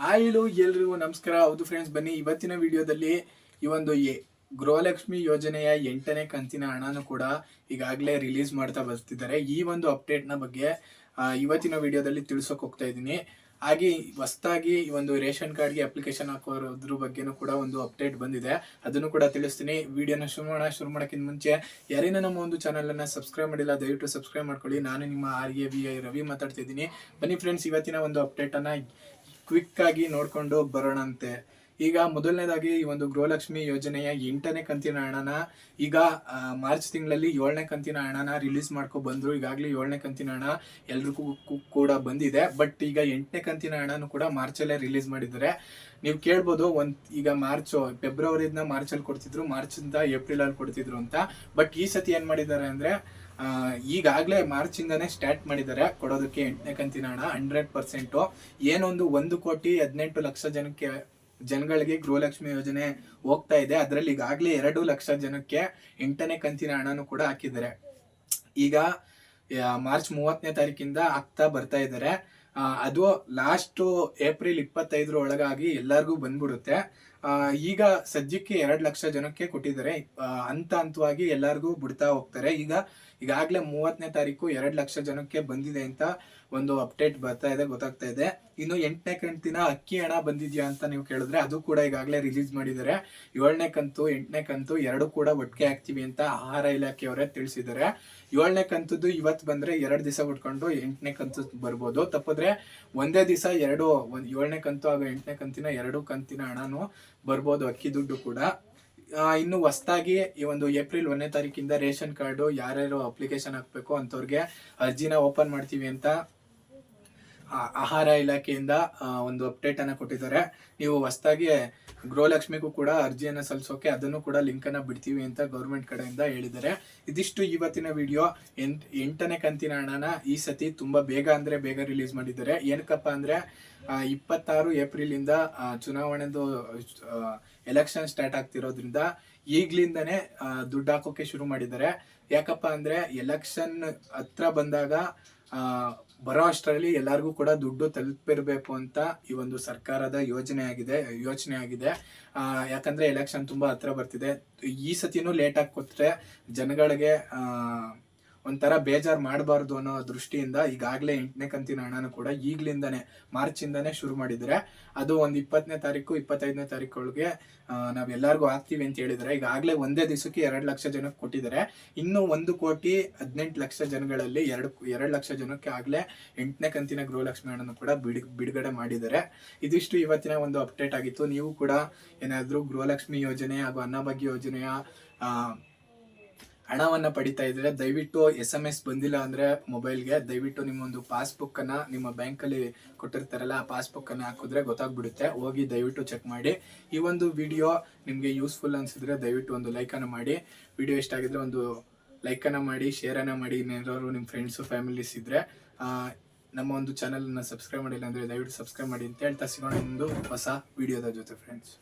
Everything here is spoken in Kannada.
ಆಯಿಲು ಎಲ್ರಿಗೂ ನಮಸ್ಕಾರ. ಹೌದು ಫ್ರೆಂಡ್ಸ್ ಬನ್ನಿ ಇವತ್ತಿನ ವಿಡಿಯೋದಲ್ಲಿ ಈ ಒಂದು ಎ- ಗೃಹಲಕ್ಷ್ಮಿ ಯೋಜನೆಯ ಎಂಟನೇ ಕಂತಿನ ಹಣನೂ ಕೂಡ ಈಗಾಗಲೇ ರಿಲೀಸ್ ಮಾಡ್ತಾ ಬರ್ತಿದ್ದಾರೆ. ಈ ಒಂದು ಅಪ್ಡೇಟ್ನ ಬಗ್ಗೆ ಇವತ್ತಿನ ವಿಡಿಯೋದಲ್ಲಿ ತಿಳಿಸೋಕೆ ಹೋಗ್ತಾ ಇದ್ದೀನಿ. ಹಾಗೆ ಹೊಸ್ತಾಗಿ ಈ ಒಂದು ರೇಷನ್ ಕಾರ್ಡ್ಗೆ ಅಪ್ಲಿಕೇಶನ್ ಹಾಕೋದ್ರ ಬಗ್ಗೆನೂ ಕೂಡ ಒಂದು ಅಪ್ಡೇಟ್ ಬಂದಿದೆ. ಅದನ್ನು ಕೂಡ ತಿಳಿಸ್ತೀನಿ. ವಿಡಿಯೋನ ಶುರು ಮಾಡೋಣ ಶುರು ಮಾಡೋಕ್ಕಿಂತ ಮುಂಚೆ ಯಾರೇನೋ ನಮ್ಮ ಒಂದು ಚಾನಲನ್ನು ಸಬ್ಸ್ಕ್ರೈಬ್ ಮಾಡಿಲ್ಲ, ದಯವಿಟ್ಟು ಸಬ್ಸ್ಕ್ರೈಬ್ ಮಾಡ್ಕೊಳ್ಳಿ. ನಾನು ನಿಮ್ಮ R A V I Ravi ಮಾತಾಡ್ತಿದ್ದೀನಿ. ಬನ್ನಿ ಫ್ರೆಂಡ್ಸ್ ಇವತ್ತಿನ ಒಂದು ಅಪ್ಡೇಟನ್ನು ಕ್ವಿಕ್ ಆಗಿ ನೋಡ್ಕೊಂಡು ಬರೋಣಂತೆ. ಈಗ ಮೊದಲನೇದಾಗಿ ಈ ಒಂದು ಗೃಹಲಕ್ಷ್ಮಿ ಯೋಜನೆಯ ಎಂಟನೇ ಕಂತಿನ ಹಣನ ಈಗ ಮಾರ್ಚ್ ತಿಂಗಳಲ್ಲಿ ಏಳನೇ ಕಂತಿನ ಹಣನ ರಿಲೀಸ್ ಮಾಡ್ಕೊ ಬಂದ್ರು. ಈಗಾಗಲೇ ಏಳನೇ ಕಂತಿನ ಹಣ ಎಲ್ರಿಗೂ ಕೂಡ ಬಂದಿದೆ. ಬಟ್ ಈಗ ಎಂಟನೇ ಕಂತಿನ ಹಣನು ಕೂಡ ಮಾರ್ಚಲ್ಲೇ ರಿಲೀಸ್ ಮಾಡಿದ್ದಾರೆ. ನೀವು ಕೇಳ್ಬೋದು, ಒಂದ್, ಈಗ ಮಾರ್ಚ್ ಫೆಬ್ರವರಿಯಿಂದ ಮಾರ್ಚಲ್ಲಿ ಕೊಡ್ತಿದ್ರು ಮಾರ್ಚಿಂದ ಏಪ್ರಿಲ್ ಅಲ್ಲಿ ಕೊಡ್ತಿದ್ರು ಅಂತ. ಬಟ್ ಈ ಸತಿ ಏನ್ ಮಾಡಿದ್ದಾರೆ ಅಂದ್ರೆ ಈಗಾಗ್ಲೇ ಮಾರ್ಚ್ ಇಂದಾನೆ ಸ್ಟಾರ್ಟ್ ಮಾಡಿದ್ದಾರೆ. ಕೊಡೋದಕ್ಕೆ ಎಂಟನೇ ಕಂತಿನ ಹಣ, ಹಂಡ್ರೆಡ್ ಪರ್ಸೆಂಟ್. ಏನೊಂದು ಒಂದು ಕೋಟಿ ಹದಿನೆಂಟು ಲಕ್ಷ ಜನಕ್ಕೆ, ಜನಗಳಿಗೆ ಗೃಹಲಕ್ಷ್ಮಿ ಯೋಜನೆ ಹೋಗ್ತಾ ಇದೆ. ಅದರಲ್ಲಿ ಈಗಾಗಲೇ ಎರಡು ಲಕ್ಷ ಜನಕ್ಕೆ ಎಂಟನೇ ಕಂತಿನ ಹಣನೂ ಕೂಡ ಹಾಕಿದ್ದಾರೆ. ಈಗ ಮಾರ್ಚ್ ಮೂವತ್ತನೇ ತಾರೀಕಿಂದ ಆಗ್ತಾ ಬರ್ತಾ ಇದ್ದಾರೆ. ಅದು ಲಾಸ್ಟ್ ಏಪ್ರಿಲ್ ಇಪ್ಪತ್ತೈದರ ಒಳಗಾಗಿ ಎಲ್ಲರಿಗೂ ಬಂದ್ಬಿಡುತ್ತೆ. ಈಗ ಸದ್ಯಕ್ಕೆ ಎರಡು ಲಕ್ಷ ಜನಕ್ಕೆ ಕೊಟ್ಟಿದ್ದಾರೆ. ಹಂತ ಹಂತವಾಗಿ ಎಲ್ಲರಿಗೂ ಬಿಡ್ತಾ ಹೋಗ್ತಾರೆ. ಈಗ, ಈಗಾಗಲೇ ಮೂವತ್ತನೇ ತಾರೀಕು ಎರಡು ಲಕ್ಷ ಜನಕ್ಕೆ ಬಂದಿದೆ ಅಂತ ಒಂದು ಅಪ್ಡೇಟ್ ಬರ್ತಾ ಇದೆ, ಗೊತ್ತಾಗ್ತಾ ಇದೆ. ಇನ್ನು ಎಂಟನೇ ಕಂತಿನ ಅಕ್ಕಿ ಹಣ ಬಂದಿದೆಯಾ ಅಂತ ನೀವು ಕೇಳಿದ್ರೆ ಅದು ಕೂಡ ಈಗಾಗಲೇ ರಿಲೀಸ್ ಮಾಡಿದ್ದಾರೆ. ಏಳನೇ ಕಂತು, ಎಂಟನೇ ಕಂತು ಎರಡು ಕೂಡ ಒಟ್ಟಿಗೆ ಹಾಕ್ತೀವಿ ಅಂತ ಆಹಾರ ಇಲಾಖೆಯವರೇ ತಿಳಿಸಿದ್ದಾರೆ. ಏಳನೇ ಕಂತದ್ದು ಇವತ್ತು ಬಂದರೆ ಎರಡು ದಿವಸ ಉಟ್ಕೊಂಡು ಎಂಟನೇ ಕಂತು ಬರ್ಬೋದು. ತಪ್ಪಿದ್ರೆ ಒಂದೇ ದಿವಸ ಎರಡು, ಒಂದು ಏಳನೇ ಕಂತು ಹಾಗೂ ಎಂಟನೇ ಕಂತಿನ ಎರಡು ಕಂತಿನ ಹಣನು ಬರ್ಬೋದು, ಅಕ್ಕಿ ದುಡ್ಡು ಕೂಡ. ಇನ್ನು ಹೊಸದಾಗಿ ಈ ಒಂದು ಏಪ್ರಿಲ್ ಒಂದನೇ ತಾರೀಕಿಂದ ರೇಷನ್ ಕಾರ್ಡು ಯಾರ್ಯಾರು ಅಪ್ಲಿಕೇಶನ್ ಹಾಕ್ಬೇಕು ಅಂತವ್ರಿಗೆ ಅರ್ಜಿನ ಓಪನ್ ಮಾಡ್ತೀವಿ ಅಂತ ಆಹಾರ ಇಲಾಖೆಯಿಂದ ಒಂದು ಅಪ್ಡೇಟ್ ಅನ್ನ ಕೊಟ್ಟಿದ್ದಾರೆ. ನೀವು ಹೊಸದಾಗಿ ಗೃಹಲಕ್ಷ್ಮಿಗೂ ಕೂಡ ಅರ್ಜಿಯನ್ನು ಸಲ್ಲಿಸೋಕೆ ಅದನ್ನು ಕೂಡ ಲಿಂಕ್ ಅನ್ನ ಬಿಡ್ತೀವಿ ಅಂತ ಗೌರ್ಮೆಂಟ್ ಕಡೆಯಿಂದ ಹೇಳಿದ್ದಾರೆ. ಇದಿಷ್ಟು ಇವತ್ತಿನ ವಿಡಿಯೋ ಎಂಟ್ ಎಂಟನೇ ಕಂತಿನ ಹಣನ ಈ ಸತಿ ತುಂಬಾ ಬೇಗ ಅಂದ್ರೆ ಬೇಗ ರಿಲೀಸ್ ಮಾಡಿದ್ದಾರೆ. ಏನಕ್ಕಪ್ಪ ಅಂದ್ರೆ ಇಪ್ಪತ್ತಾರು ಏಪ್ರಿಲ್ ಇಂದ ಚುನಾವಣೆದು ಎಲೆಕ್ಷನ್ ಸ್ಟಾರ್ಟ್ ಆಗ್ತಿರೋದ್ರಿಂದ ಈಗ್ಲಿಂದನೇ ದುಡ್ಡು ಹಾಕೋಕೆ ಶುರು ಮಾಡಿದ್ದಾರೆ. ಯಾಕಪ್ಪ ಅಂದ್ರೆ ಎಲೆಕ್ಷನ್ ಹತ್ರ ಬಂದಾಗ ಬರೋ ಅಷ್ಟರಲ್ಲಿ ಎಲ್ಲರಿಗೂ ಕೂಡ ದುಡ್ಡು ತಲುಪಿರಬೇಕು ಅಂತ ಈ ಒಂದು ಸರ್ಕಾರದ ಯೋಜನೆ ಆಗಿದೆ ಯೋಚನೆ ಆಗಿದೆ ಯಾಕಂದ್ರೆ ಎಲೆಕ್ಷನ್ ತುಂಬಾ ಹತ್ರ ಬರ್ತಿದೆ. ಈ ಸತಿನೂ ಆಗಿ ಕೊಟ್ರೆ ಜನಗಳಿಗೆ ಒಂಥರ ಬೇಜಾರ್ ಮಾಡಬಾರ್ದು ಅನ್ನೋ ದೃಷ್ಟಿಯಿಂದ ಈಗಾಗಲೇ ಎಂಟನೇ ಕಂತಿನ ಹಣನ ಕೂಡ ಈಗ್ಲಿಂದನೇ ಮಾರ್ಚ್ ಇಂದನೇ ಶುರು ಮಾಡಿದ್ದಾರೆ. ಅದು ಒಂದು ಇಪ್ಪತ್ತನೇ ತಾರೀಕು, ಇಪ್ಪತ್ತೈದನೇ ತಾರೀಕೊಳಗೆ ನಾವೆಲ್ಲರಿಗೂ ಹಾಕ್ತೀವಿ ಅಂತ ಹೇಳಿದರೆ ಈಗಾಗಲೇ ಒಂದೇ ದಿವಸಕ್ಕೆ ಎರಡು ಲಕ್ಷ ಜನಕ್ಕೆ ಕೊಟ್ಟಿದ್ದಾರೆ. ಇನ್ನು ಒಂದು ಕೋಟಿ ಹದಿನೆಂಟು ಲಕ್ಷ ಜನಗಳಲ್ಲಿ ಎರಡು ಎರಡು ಲಕ್ಷ ಜನಕ್ಕೆ ಆಗಲೇ ಎಂಟನೇ ಕಂತಿನ ಗೃಹಲಕ್ಷ್ಮಿ ಹಣನ ಕೂಡ ಬಿಡಿ, ಬಿಡುಗಡೆ ಮಾಡಿದ್ದಾರೆ. ಇದಿಷ್ಟು ಇವತ್ತಿನ ಒಂದು ಅಪ್ಡೇಟ್ ಆಗಿತ್ತು. ನೀವು ಕೂಡ ಏನಾದರೂ ಗೃಹಲಕ್ಷ್ಮಿ ಯೋಜನೆ ಹಾಗೂ ಅನ್ನಭಾಗ್ಯ ಯೋಜನೆಯ ಹಣವನ್ನ ಪಡಿತಾ ಇದ್ರೆ, ದಯವಿಟ್ಟು ಎಸ್ ಎಂ ಎಸ್ ಬಂದಿಲ್ಲ ಅಂದರೆ ಮೊಬೈಲ್ಗೆ ದಯವಿಟ್ಟು ನಿಮ್ಮ ಒಂದು ಪಾಸ್ಬುಕ್ ಅನ್ನ ನಿಮ್ಮ ಬ್ಯಾಂಕಲ್ಲಿ ಕೊಟ್ಟಿರ್ತಾರಲ್ಲ, ಆ ಪಾಸ್ಬುಕ್ಕನ್ನು ಹಾಕಿದ್ರೆ ಗೊತ್ತಾಗ್ಬಿಡುತ್ತೆ. ಹೋಗಿ ದಯವಿಟ್ಟು ಚೆಕ್ ಮಾಡಿ. ಈ ಒಂದು ವಿಡಿಯೋ ನಿಮಗೆ ಯೂಸ್ಫುಲ್ ಅನಿಸಿದ್ರೆ ದಯವಿಟ್ಟು ಒಂದು ಲೈಕನ್ನು ಮಾಡಿ. ವಿಡಿಯೋ ಇಷ್ಟ ಆಗಿದ್ರೆ ಒಂದು ಲೈಕನ್ನು ಮಾಡಿ ಶೇರನ್ನು ಮಾಡಿ. ಇನ್ನೇನಾದ್ರು ನಿಮ್ಮ ಫ್ರೆಂಡ್ಸು ಫ್ಯಾಮಿಲೀಸ್ ಇದ್ದರೆ ನಮ್ಮ ಒಂದು ಚಾನಲನ್ನು ಸಬ್ಸ್ಕ್ರೈಬ್ ಮಾಡಿಲ್ಲ ಅಂದರೆ ದಯವಿಟ್ಟು ಸಬ್ಸ್ಕ್ರೈಬ್ ಮಾಡಿ ಅಂತ ಹೇಳ್ತಾ ಸಿಗೋಣ ಒಂದು ಹೊಸ ವಿಡಿಯೋದ ಜೊತೆ ಫ್ರೆಂಡ್ಸ್